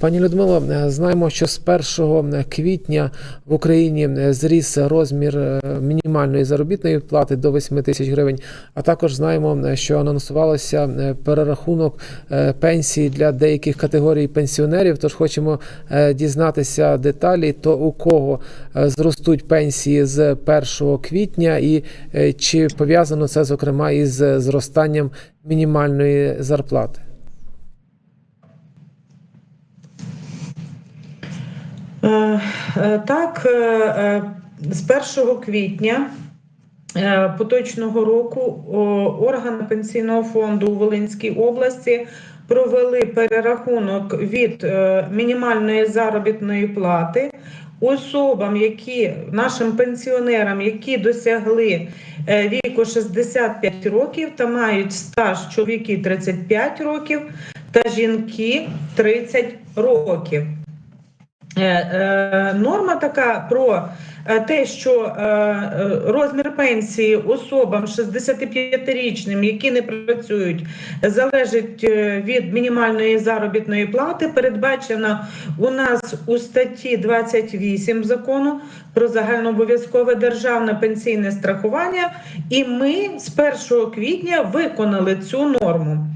Пані Людмило, е, знаємо, що з 1 квітня в Україні е, зріс розмір е, мінімальної заробітної плати до 8 тисяч гривень. А також знаємо, е, що анонсувалося е, перерахунок е, пенсій для деяких категорій пенсіонерів. Тож хочемо е, дізнатися деталі, то у кого е, зростуть пенсії з 1 квітня, і е, чи пов'язано це зокрема із зростанням мінімальної зарплати. Е, е, Так, е, е, з 1 квітня е, поточного року органи пенсійного фонду у Волинській області провели перерахунок від е, мінімальної заробітної плати особам, які нашим пенсіонерам, які досягли е, віку 65 років та мають стаж чоловіки 35 років та жінки 30 років. Е, е, Норма така про е, те, що розмір пенсії особам 65-річним, які не працюють, залежить від мінімальної заробітної плати, передбачена у нас у статті 28 закону про загальнообов'язкове державне пенсійне страхування, і ми з 1 квітня виконали цю норму.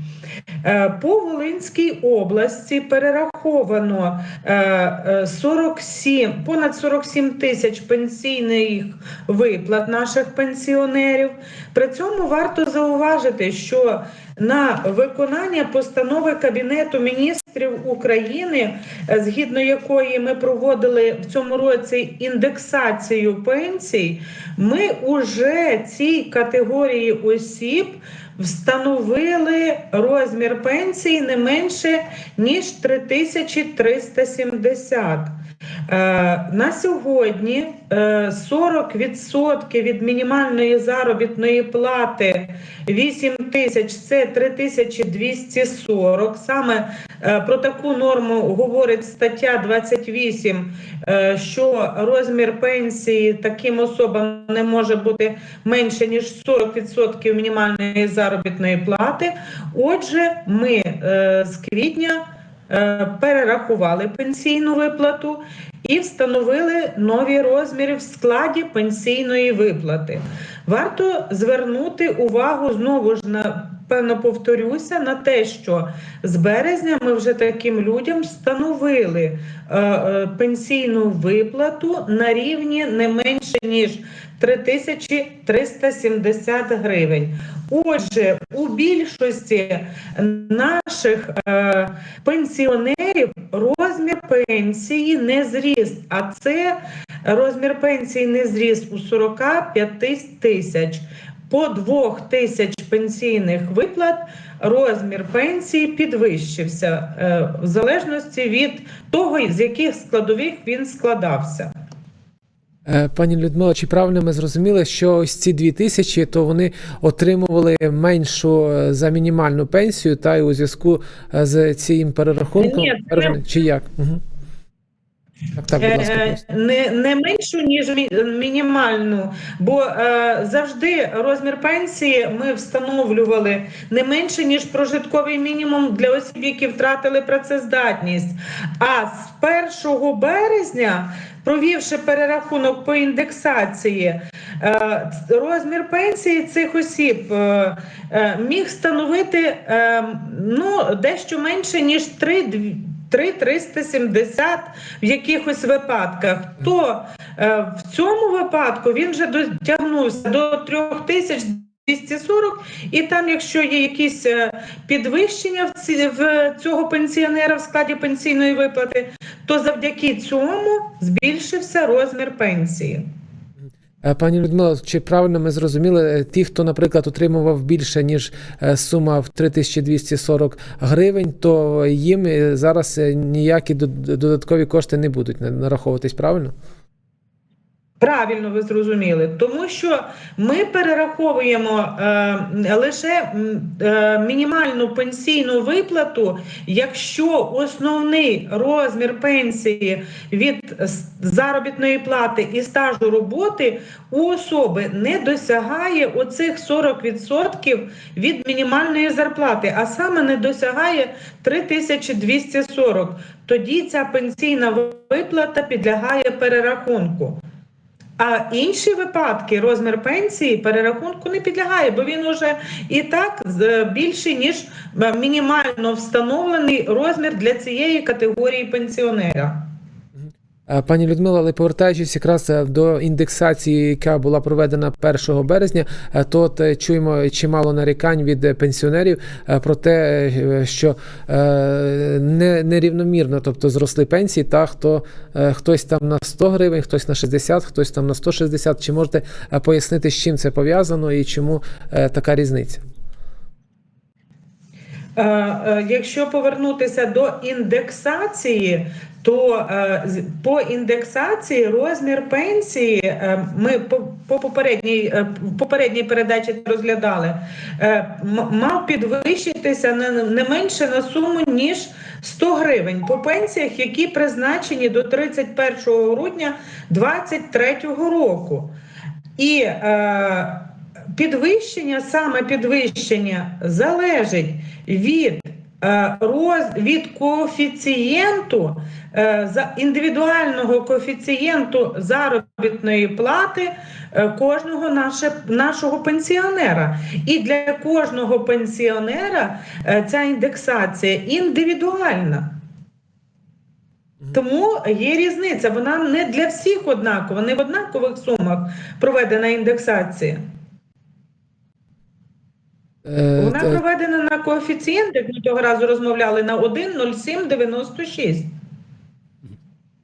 Е, По Волинській області перераховано е, е, 47, понад 47 тисяч пенсійних виплат наших пенсіонерів. При цьому варто зауважити, що на виконання постанови Кабінету міністрів України, е, згідно якої ми проводили в цьому році індексацію пенсій, ми уже цій категорії осіб встановили розмір пенсії не менше ніж 3370. Е, На сьогодні е, 40% від мінімальної заробітної плати 8 тисяч це 3240. Саме е, про таку норму говорить стаття 28, е, що розмір пенсії таким особам не може бути менше ніж 40% мінімальної заробітної плати. Отже, ми е, з квітня е, перерахували пенсійну виплату і встановили нові розміри в складі пенсійної виплати. Варто звернути увагу знову ж на певно повторюся на те, що з березня ми вже таким людям встановили е, е, пенсійну виплату на рівні не менше ніж 3370 гривень. Отже, у більшості наших е, пенсіонерів розмір пенсії не зріс, а це розмір пенсії не зріс у 45 тисяч. По двох тисяч пенсійних виплат розмір пенсії підвищився е, в залежності від того, з яких складових він складався. Е, Пані Людмила, чи правильно ми зрозуміли, що ось ці дві тисячі, то вони отримували меншу е, за мінімальну пенсію, та й у зв'язку з цим перерахунком Ні, це чи як? Угу. Так, так, будь ласка, Е, не, не меншу, ніж мінімальну, бо е, завжди розмір пенсії ми встановлювали не менше, ніж прожитковий мінімум для осіб, які втратили працездатність. А з 1 березня, провівши перерахунок по індексації, е, розмір пенсії цих осіб е, е, міг становити е, ну, дещо менше, ніж 3 3,370 в якихось випадках, то е, в цьому випадку він вже дотягнувся до 3240, і там, якщо є якісь е, підвищення в, ці, в цього пенсіонера в складі пенсійної виплати, то завдяки цьому збільшився розмір пенсії. Е, Пані Людмила, чи правильно ми зрозуміли, е, ті, хто, наприклад, отримував більше, ніж е, сума в 3240 гривень, то їм зараз ніякі додаткові кошти не будуть на- нараховуватись, правильно? Правильно ви зрозуміли, тому що ми перераховуємо е, лише е, мінімальну пенсійну виплату, якщо основний розмір пенсії від заробітної плати і стажу роботи у особи не досягає оцих 40% від мінімальної зарплати, а саме не досягає 3240. Тоді ця пенсійна виплата підлягає перерахунку. А інші випадки розмір пенсії перерахунку не підлягає, бо він уже і так з- більший ніж е, мінімально встановлений розмір для цієї категорії пенсіонера. Е, Пані Людмила, але повертаючись якраз е, до індексації, яка була проведена 1 березня, е, то чуємо чимало нарікань від пенсіонерів про те, що не, нерівномірно, тобто зросли пенсії, та хто хтось там на 100 гривень, хтось на 60, хтось там на 160. Чи можете пояснити, з чим це пов'язано і чому така різниця? Е, е, Якщо повернутися до індексації, то е, по індексації розмір пенсії ми по, по попередній попередній передачі розглядали, мав підвищитися не, менше на суму ніж 100 гривень по пенсіях, які призначені до 31 грудня 2023 року. І підвищення, саме підвищення залежить від, е, роз, від коефіцієнту, е, за індивідуального коефіцієнту заробітної плати е, кожного наше, нашого пенсіонера. І для кожного пенсіонера ця індексація індивідуальна. Тому є різниця. Вона не для всіх однакова, не в однакових сумах проведена індексація. Е, Вона е, проведена на коефіцієнт, як ми того разу розмовляли, на 1,0796.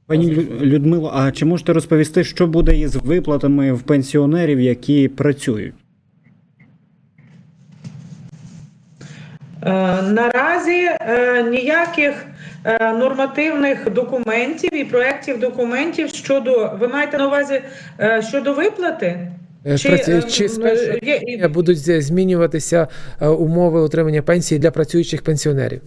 Пані Людмило, а чи можете розповісти, що буде із виплатами в пенсіонерів, які працюють? Е, Наразі е, ніяких е, нормативних документів і проєктів документів щодо ви маєте на увазі е, щодо виплати? Е, Чи, праці- е, чи з першого є- будуть змінюватися е, умови отримання пенсії для працюючих пенсіонерів?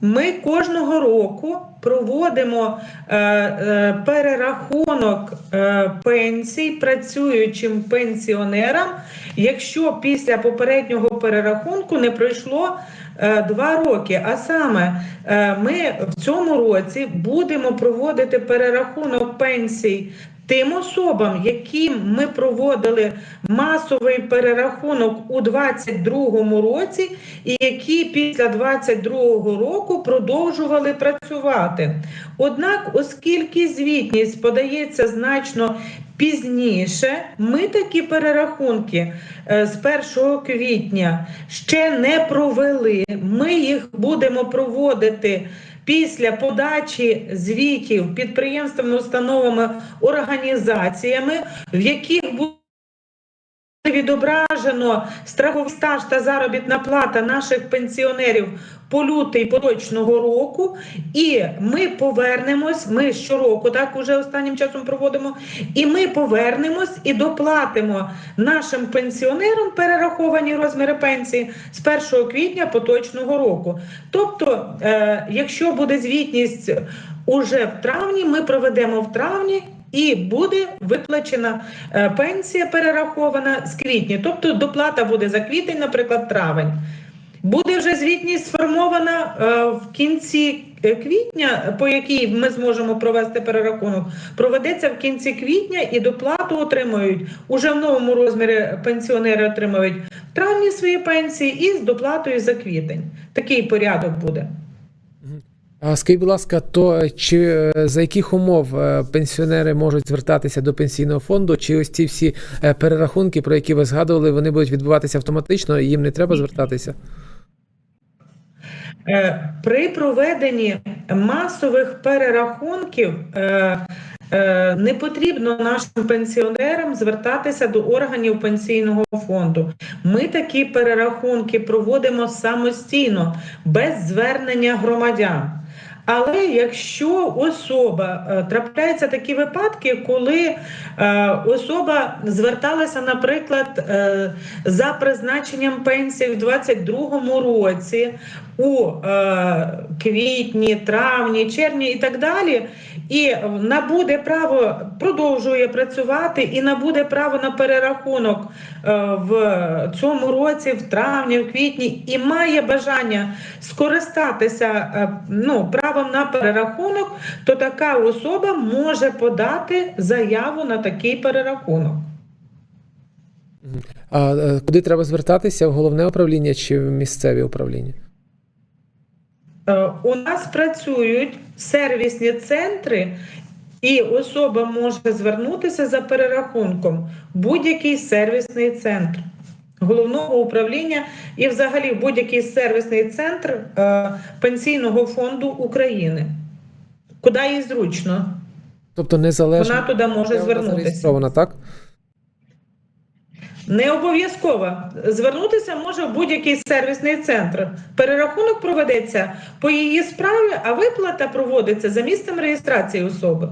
Ми кожного року проводимо е, е, перерахунок е, пенсій працюючим пенсіонерам, якщо після попереднього перерахунку не пройшло е, два роки. А саме е, ми в цьому році будемо проводити перерахунок пенсій. Тим особам, яким ми проводили масовий перерахунок у 2022 році, і які після 2022 року продовжували працювати. Однак, оскільки звітність подається значно пізніше, ми такі перерахунки е, з 1 квітня ще не провели. Ми їх будемо проводити. Після подачі звітів підприємствами, установами, організаціями, в яких відображено страховий стаж та заробітна плата наших пенсіонерів по лютий поточного року, і ми повернемось. Ми щороку так уже останнім часом проводимо. І ми повернемось і доплатимо нашим пенсіонерам перераховані розміри пенсії з 1 квітня поточного року. Тобто, е, якщо буде звітність уже в травні, ми проведемо в травні. І буде виплачена е, пенсія перерахована з квітня. Тобто доплата буде за квітень, наприклад, травень. Буде вже звітність сформована е, в кінці е, квітня, по якій ми зможемо провести перерахунок. Проведеться в кінці квітня і доплату отримують уже в новому розмірі. Пенсіонери отримують травні свої пенсії і з доплатою за квітень. Такий порядок буде. А скажіть, будь ласка, то чи е, за яких умов е, пенсіонери можуть звертатися до пенсійного фонду? Чи ось ці всі е, перерахунки, про які ви згадували, вони будуть відбуватися автоматично, і їм не треба звертатися? При проведенні масових перерахунків не потрібно нашим пенсіонерам звертатися до органів пенсійного фонду. Ми такі перерахунки проводимо самостійно, без звернення громадян. Але якщо особа е, трапляються такі випадки, коли е, особа зверталася, наприклад, е, за призначенням пенсії в 2022 році у квітні, травні, червні і так далі, і набуде право продовжує працювати і набуде право на перерахунок е, в цьому році, в травні, в квітні, і має бажання скористатися е, ну, правом на перерахунок, то така особа може подати заяву на такий перерахунок. А е, куди треба звертатися? В головне управління чи в місцеві управління? Е, У нас працюють сервісні центри, і особа може звернутися за перерахунком будь-який сервісний центр головного управління і, взагалі, будь-який сервісний центр е, Пенсійного фонду України, куди їй зручно. Тобто незалежно Вона туди може звернутися. так? Не обов'язково звернутися може в будь-який сервісний центр. Перерахунок проведеться по її справі, а виплата проводиться за місцем реєстрації особи.